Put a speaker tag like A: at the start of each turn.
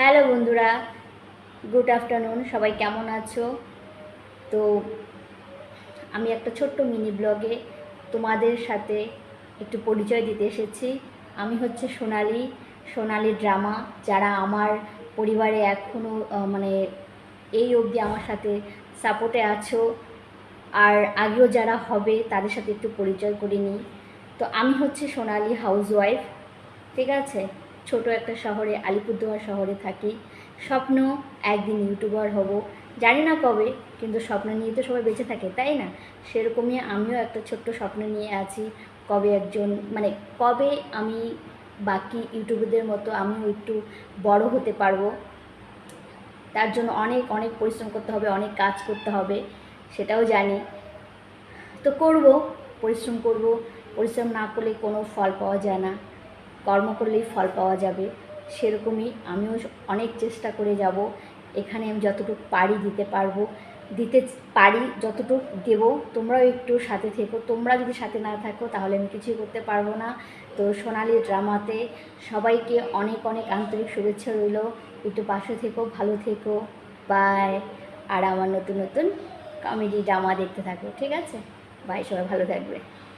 A: Hello বন্ধুরা, good afternoon, সবাই কেমন আছো? তো আমি একটা ছোট্ট মিনি ব্লগে তোমাদের সাথে একটু পরিচয় দিতে এসেছি। আমি হচ্ছে সোনালি সোনালি ড্রামা, যারা আমার পরিবারে এখনও মানে এই অবধি আমার সাথে সাপোর্টে আছো। আর আগেও যারা হবে, তাদের সাথে একটু পরিচয় করে নিই তো আমি হচ্ছে সোনালি হাউসওয়াইফ ঠিক আছে? ছোট একটা শহরে, আলিপুরদুয়ার শহরে থাকি। স্বপ্ন, একদিন ইউটিউবার হব। জানি না কবে, কিন্তু স্বপ্ন নিয়ে তো সবাই বেঁচে থাকে, তাই না? সেরকমই আমিও একটা ছোট্ট স্বপ্ন নিয়ে আছি। কবে একজন মানে কবে আমি বাকি ইউটিউবারদের মতো আমিও একটু বড় হতে পারব? তার জন্য অনেক অনেক পরিশ্রম করতে হবে, অনেক কাজ করতে হবে, সেটাও জানি। তো করব, পরিশ্রম করব। পরিশ্রম না করলে কোনো ফল পাওয়া যায় না। কর্ম করলেই ফল পাওয়া যাবে, সেরকমই আমিও অনেক চেষ্টা করে যাব। এখানে আমি যতটুকু পারি দিতে পারব। দিতে পারি, যতটুকু দেব, তোমরাও একটু সাথে থেকো। তোমরা যদি সাথে না থাকো, তাহলে আমি কিছুই করতে পারব না। তো সোনালি ড্রামাতে সবাইকে অনেক অনেক আন্তরিক শুভেচ্ছা রইল। একটু পাশে থেকো, ভালো থেকো। বাই। আর আমার নতুন নতুন কমেডি ড্রামা দেখতে থাকো, ঠিক আছে? বাই, সবাই ভালো থাকবে।